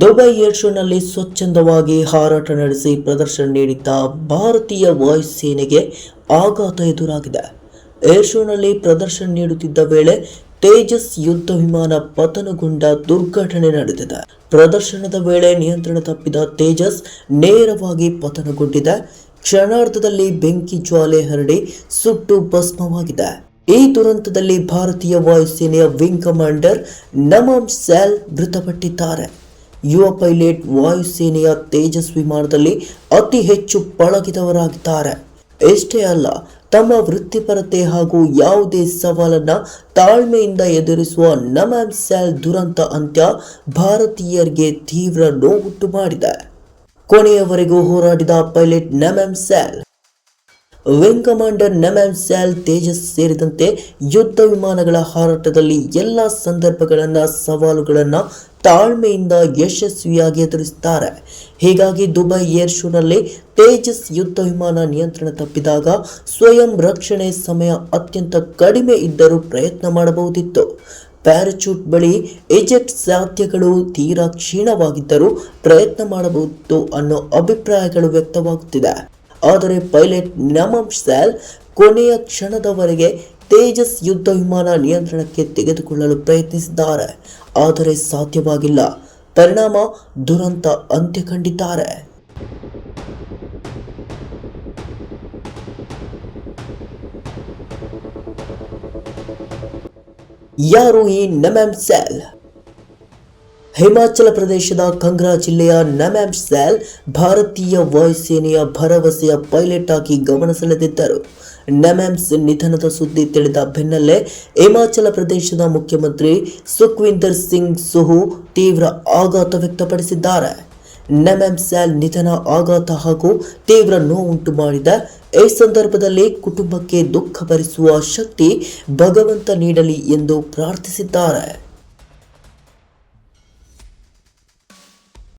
Dubai air ಶೋನಲ್ಲಿ ಸ್ವಚ್ಛಂದವಾಗಿ ಹಾರಾಟ ನಡೆಸಿ ಪ್ರದರ್ಶನ ನೀಡಿದ್ದ ಭಾರತೀಯ ವಾಯುಸೇನೆಗೆ ಆಘಾತ ಎದುರಾಗಿದೆ. ಏರ್ ಶೋನಲ್ಲಿ ಪ್ರದರ್ಶನ ನೀಡುತ್ತಿದ್ದ ವೇಳೆ ತೇಜಸ್ ಯುದ್ಧ ವಿಮಾನ ಪತನಗೊಂಡ ದುರ್ಘಟನೆ ನಡೆದಿದೆ. ಪ್ರದರ್ಶನದ ವೇಳೆ ನಿಯಂತ್ರಣ ತಪ್ಪಿದ ತೇಜಸ್ ನೇರವಾಗಿ ಪತನಗೊಂಡಿದೆ. ಕ್ಷಣಾರ್ಧದಲ್ಲಿ ಬೆಂಕಿ ಜ್ವಾಲೆ ಹರಡಿ ಸುಟ್ಟು ಭಸ್ಮವಾಗಿದೆ. ಈ ದುರಂತದಲ್ಲಿ ಭಾರತೀಯ ವಾಯುಸೇನೆಯ ವಿಂಗ್ ಕಮಾಂಡರ್ ನಮಮ್ ಸ್ಯಾಲ್ ಮೃತಪಟ್ಟಿದ್ದಾರೆ. ಯುವ ಪೈಲಟ್ ವಾಯುಸೇನೆಯ ತೇಜಸ್ ವಿಮಾನದಲ್ಲಿ ಅತಿ ಹೆಚ್ಚು ಪಳಗಿದವರಾಗಿದ್ದಾರೆ. ಎಷ್ಟೇ ಅಲ್ಲ, ತಮ್ಮ ವೃತ್ತಿಪರತೆ ಹಾಗೂ ಯಾವುದೇ ಸವಾಲನ್ನ ತಾಳ್ಮೆಯಿಂದ ಎದುರಿಸುವ ನಮಮ್ ಸ್ಯಾಲ್ ದುರಂತ ಅಂತ್ಯ ಭಾರತೀಯರಿಗೆ ತೀವ್ರ ನೋವುಂಟು ಮಾಡಿದೆ. ಕೊನೆಯವರೆಗೂ ಹೋರಾಡಿದ pilot Namansh Syal wing commander Namansh Syal Tejas ಸೇರಿದಂತೆ ಯುದ್ಧ ವಿಮಾನಗಳ ಹಾರಾಟದಲ್ಲಿ ಎಲ್ಲ ಸಂದರ್ಭಗಳನ್ನು, ಸವಾಲುಗಳನ್ನು ತಾಳ್ಮೆಯಿಂದ ಯಶಸ್ವಿಯಾಗಿ ಎದುರಿಸುತ್ತಾರೆ ಹೀಗಾಗಿ ದುಬೈ ಏರ್ ಶೋನಲ್ಲಿ ತೇಜಸ್ ಯುದ್ಧ ವಿಮಾನ ನಿಯಂತ್ರಣ ತಪ್ಪಿದಾಗ ಸ್ವಯಂ ರಕ್ಷಣೆ ಸಮಯ ಅತ್ಯಂತ ಕಡಿಮೆ ಇದ್ದರೂ ಪ್ರಯತ್ನ ಮಾಡಬಹುದಿತ್ತು. ಪ್ಯಾರಾಚೂಟ್ ಬಳಿ ಎಜೆಕ್ಟ್ ಸಾಧ್ಯಗಳು ತೀರಾ ಕ್ಷೀಣವಾಗಿದ್ದರೂ ಪ್ರಯತ್ನ ಮಾಡಬಹುದು ಅನ್ನೋ ಅಭಿಪ್ರಾಯಗಳು ವ್ಯಕ್ತವಾಗುತ್ತಿದೆ. ಆದರೆ ಪೈಲಟ್ ನಮಮ್ ಸ್ಯಾಲ್ ಕೊನೆಯ ಕ್ಷಣದವರೆಗೆ ತೇಜಸ್ ಯುದ್ಧ ವಿಮಾನ ನಿಯಂತ್ರಣಕ್ಕೆ ತೆಗೆದುಕೊಳ್ಳಲು ಪ್ರಯತ್ನಿಸಿದ್ದಾರೆ. ಆದರೆ ಸಾಧ್ಯವಾಗಿಲ್ಲ. ಪರಿಣಾಮ ದುರಂತ ಅಂತ್ಯ ಕಂಡಿದ್ದಾರೆ. ಯಾರು ಈ ನಮಮ್ ಸ್ಯಾಲ್? ಹಿಮಾಚಲ ಪ್ರದೇಶದ ಕಂಗ್ರಾ ಜಿಲ್ಲೆಯ ನಮ್ಯಾಮ್ ಸ್ಯಾಲ್ ಭಾರತೀಯ ವಾಯುಸೇನೆಯ ಭರವಸೆಯ ಪೈಲಟ್ ಆಗಿ ಗಮನ ಸೆಳೆದಿದ್ದರು. ನಮ್ಯಾಮ್ಸ್ ನಿಧನದ ಸುದ್ದಿ ತಿಳಿದ ಬೆನ್ನಲ್ಲೇ ಹಿಮಾಚಲ ಪ್ರದೇಶದ ಮುಖ್ಯಮಂತ್ರಿ ಸುಖ್ವಿಂದರ್ ಸಿಂಗ್ ಸುಹು ತೀವ್ರ ಆಘಾತ ವ್ಯಕ್ತಪಡಿಸಿದ್ದಾರೆ. ನಮ್ಯಾಮ್ ಸ್ಯಾಲ್ ನಿಧನ ಆಘಾತ ಹಾಗೂ ತೀವ್ರ ನೋವುಂಟು ಮಾಡಿದ ಈ ಸಂದರ್ಭದಲ್ಲಿ ಕುಟುಂಬಕ್ಕೆ ದುಃಖ ಭರಿಸುವ ಶಕ್ತಿ ಭಗವಂತ ನೀಡಲಿ ಎಂದು ಪ್ರಾರ್ಥಿಸಿದ್ದಾರೆ.